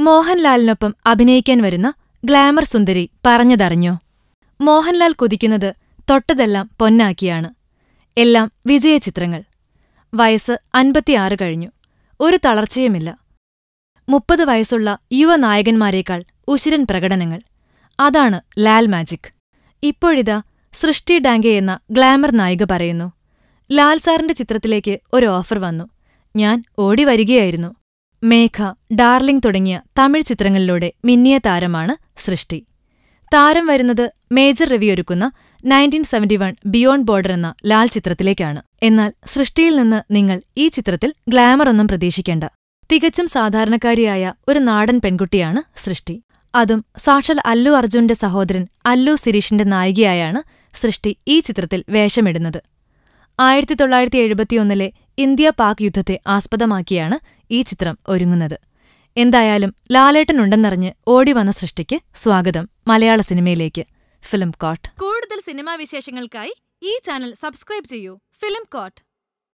മോഹൻലാലിനൊപ്പം അഭിനയിക്കാൻ വരുന്ന ഗ്ലാമർ സുന്ദരി പറഞ്ഞതറിഞ്ഞോ? മോഹൻലാൽ കൊതിക്കുന്നത് തൊട്ടതെല്ലാം പൊന്നാക്കിയാണ്. എല്ലാം വിജയചിത്രങ്ങൾ. വയസ്സ് അൻപത്തിയാറ് കഴിഞ്ഞു. ഒരു തളർച്ചയുമില്ല. മുപ്പത് വയസ്സുള്ള യുവനായകന്മാരേക്കാൾ ഉശിരൻ പ്രകടനങ്ങൾ. അതാണ് ലാൽ മാജിക്. ഇപ്പോഴിതാ സൃഷ്ടി ഡാങ്കെ എന്ന ഗ്ലാമർ നായിക പറയുന്നു. ലാൽ സാറിന്റെ ചിത്രത്തിലേക്ക് ഒരു ഓഫർ വന്നു. ഞാൻ ഓടിവരികയായിരുന്നു. മേഘ ഡാർലിംഗ് തുടങ്ങിയ തമിഴ് ചിത്രങ്ങളിലൂടെ മിന്നിയ താരമാണ് സൃഷ്ടി. താരം വരുന്നത് മേജർ രവി ഒരുക്കുന്ന nineteen seventy one beyond border എന്ന ലാൽ ചിത്രത്തിലേക്കാണ്. എന്നാൽ സൃഷ്ടിയിൽ നിന്ന് നിങ്ങൾ ഈ ചിത്രത്തിൽ ഗ്ലാമർ ഒന്നും പ്രതീക്ഷിക്കേണ്ട. തികച്ചും സാധാരണക്കാരിയായ ഒരു നാടൻ പെൺകുട്ടിയാണ് സൃഷ്ടി. അതും സാക്ഷാൽ അല്ലു അർജുന്റെ സഹോദരൻ അല്ലു സിരീഷിന്റെ നായികയായാണ് സൃഷ്ടി ഈ ചിത്രത്തിൽ വേഷമിടുന്നത്. ആയിരത്തി തൊള്ളായിരത്തി എഴുപത്തിയൊന്നിലെ ഇന്ത്യ പാക് യുദ്ധത്തെ ആസ്പദമാക്കിയാണ് ഈ ചിത്രം ഒരുങ്ങുന്നത്. എന്തായാലും ലാലേട്ടനുണ്ടെന്നറിഞ്ഞ് ഓടിവന്ന സൃഷ്ടിക്ക് സ്വാഗതം മലയാള സിനിമയിലേക്ക്. ഫിലിം കോട്ട്. കൂടുതൽ സിനിമാ വിശേഷങ്ങൾക്കായി ഈ ചാനൽ സബ്സ്ക്രൈബ് ചെയ്യൂ. Film court.